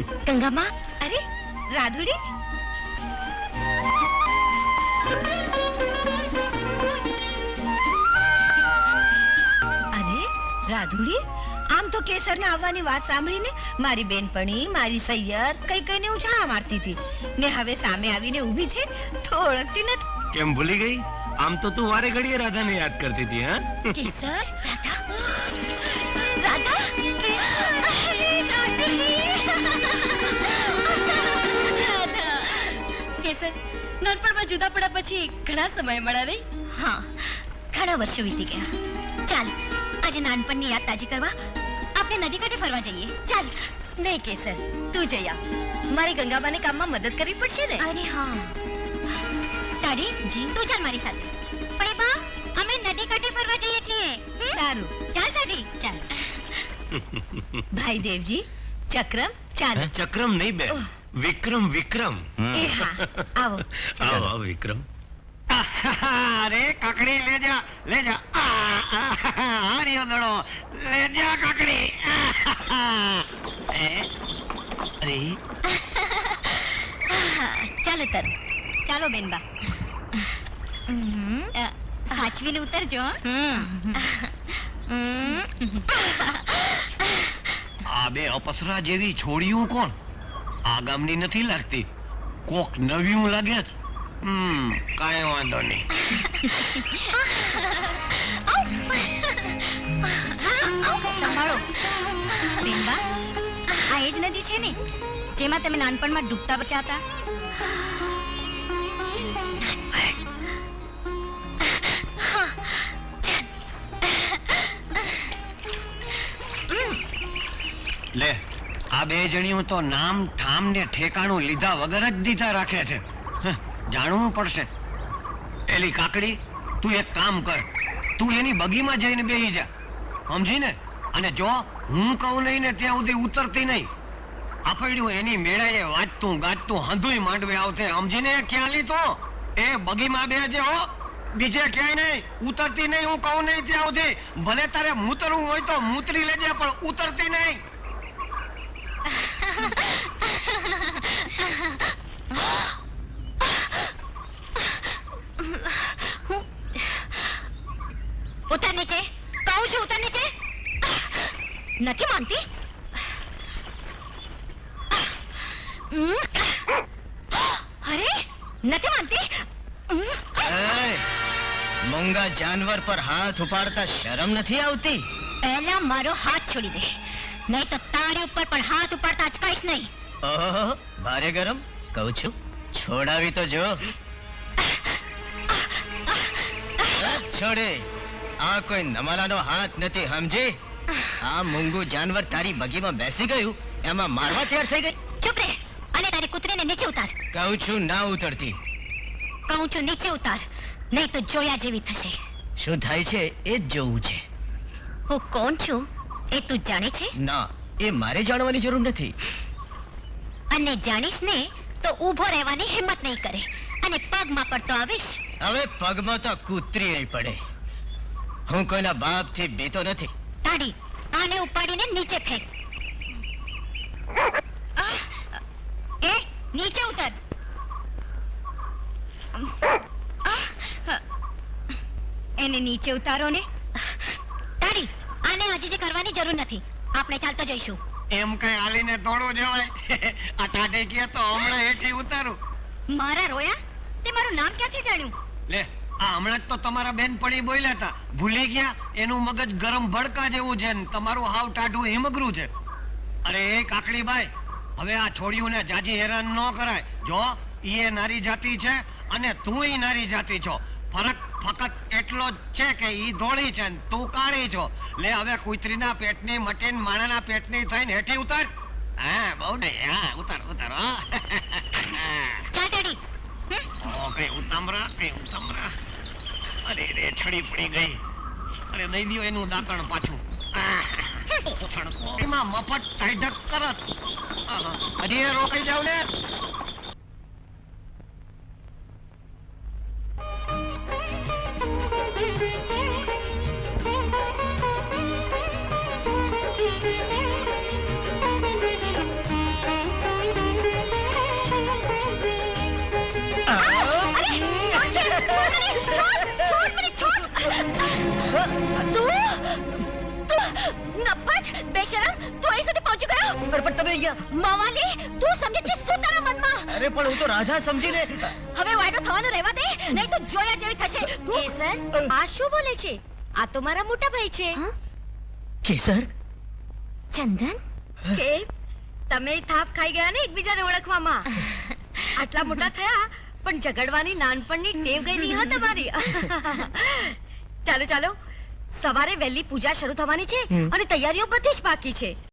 ગંગામાં અરે રાધુડી? અરે રાધુડી આમ તો કેસરના આવવાની વાત સાંભળીને મારી બેનપણી મારી સૈયર કઈ કઈને ઉછાળા મારતી હતી. ને હવે સામે આવીને ઊભી છે તો ઓળખતી નથી. કેમ ભૂલી ગઈ? આમ તો તું વારે ઘડીએ રાધાને યાદ કરતી હતી હા? કેસર રાધા રાધા કેસર નાનપણમાં જુદા પડ્યા પછી ઘણા સમય મળ્યા નહીં? હા ઘણા વર્ષો વીતી ગયા. ચાલ આજે નાનપણની યાદ તાજી કરવા આપણે નદી કાંઠે ફરવા જઈએ. ચાલ. નહીં કેસર તું જઈ આવ. મારી ગંગાબાને કામમાં મદદ કરવી પડશે ને? અરે હા. તાડી જી. તું ચાલ મારી સાથે. પૈબા અમે નદી કાંઠે ફરવા જઈએ છીએ. સારું. ચાલ તાડી ચાલ. ભાઈ દેવજી ચક્રમ ચાલ ચક્રમ નહીં બે. વિક્રમ વિક્રમ. એ હા. આવો. આવો આવો વિક્રમ. અરે કાકડી લે જા લે જા. આ, આ, લે જા કાકડી. અરે. ચાલો તર. ચાલો બેનબા સાચવીને ઉતરજો હમ. આ બે અપસરા જેવી છોડ્યું કોણ? આ ગામની નથી લાગતી. કોક નવ્યું લાગે. છે. હમ કાંઈ વાંધો નહીં. સંભાળો. બેનબા આ એ જ નદી છે ને જેમાં તમે નાનપણમાં ડૂબતા બચ્યા હતા લે આ બે જણીઓ તો નામ ઠામ ને ઠેકાણું લીધા વગર જ દીધા રાખે છે. જાણવું પડશે. એલી કાકડી, તું એક કામ કર. તું એની બગીમાં જઈને બેસી જા. સમજી ને અને જો હું કહું નહીં ને ત્યાં સુધી ઉતરતી નહીં. આપડ્યું એની મેળાએ વાંચતું ગાજતું હંધુય માંડવે આવતે સમજીને ખ્યાલી તો? એ બગીમાં બેહજે હો. બીજે ક્યાંય નહીં ઉતરતી નહીં હું કહું નહીં ત્યાં સુધી. ભલે તારે મૂતરવું હોય તો મૂતરી લેજે, પણ ઉતરતી નહીં ઉતર નીચે. કહું છું ઉતર નીચે. નથી માનતી? અરે નથી માનતી? મૂંગા જાનવર પર હાથ ઉપાડતા શરમ નથી આવતી? પહેલા મારો હાથ છોડી દે. નહીં તો તારી ઉપર પણ હાથ ઉપાડતા અચકાઈશ નહીં. ઓહો ભારે ગરમ. કહું છું છોડાવી તો જો. છોડે. આ કોઈ નમાલાનો હાથ નથી સમજી આ મૂંગું જાનવર તારી બગીમાં બેસી ગયું એમાં મારવા તૈયાર થઈ ગઈ. ચૂપ રે અને તારી કૂતરીને નીચે ઉતાર. કહું છું ના ઉતરતી. કહું છું નીચે ઉતાર. નહીં તો જોયા જેવી થશે. શું થાય છે એ જ જોવું છે. હું કોણ છું? એ તું જાણે છે? ના એ મારે જાણવાની જરૂર નથી. અને જાણીશ ને તો ઊભો રહેવાની હિંમત નહીં કરે. અને પગમાં પડતો આવીશ. હવે પગમાં તો કૂતરી નહીં પડે. હું કોઈના બાપથી બીતો નથી. તાડી આને ઉપાડીને નીચે ફેંક. એ નીચે ઉતર. એને નીચે ઉતારો ને. હજી કરવાની જરૂર નથી. આપણે ચાલતો જઈશું. એમ કઈ હાલીને દોડો જવાય? આ ટાઢે કે તો હમણાં હેઠી ઉતારું. મારા રોયા? તે મારું નામ ક્યાંથી જાણ્યું? લે આ હમણાં જ તો તમારા બેનપણી બોલ્યા હતા. ભૂલી ગયા? એનું મગજ ગરમ ભડકા જેવું છે ને તમારું હાવ ટાઢું હિમગરું છે. અરે એ કાકડીબાઈ હવે આ છોડીઓને જાજી હેરાન ન કરાય. જો એ નારી જાતિ છે અને તું નારી જાતિ છો. ફરક ફકત એટલો જ છે કે ઈ ધોળી છે ને તું કાળી છો. લે હવે કુતરીના પેટની મટીન માણાના પેટની થઈને હેઠી ઉતાર. હા બહુ નહીં. હા ઉતાર ઉતાર હા. ચાલ તાડી ઓ, કઈ ઉતામરા કઈ ઉતામરા. અરે રે છડી પડી ગઈ. અરે દઈ દ્યો એનું દાંતણ પાછું. એમાં મફત ટાઈઢક કરત. હજી એ રોકાઈ જાવ ને? અરે પણ તમે અહીંયા માવાલી તું સમજે છે શું તારા મનમાં અરે પણ હું તો રાજા સમજીને હવે વાયડો થવાનો રહેવા દે નહીં તો જોયા જેવી થશે કેસર આ શું બોલે છે આ તો મારા મોટા ભાઈ છે કેસર ચંદન કે તમે થાપ ખાઈ ગયા ને એકબીજાને ઓળખવામાં આટલા મોટા થયા પણ ઝઘડવાની નાનપણની ટેવ ગઈ નહીં હા તમારી ચાલો ચાલો સવારે વહેલી પૂજા શરૂ થવાની છે અને તૈયારીઓ બધી જ બાકી છે.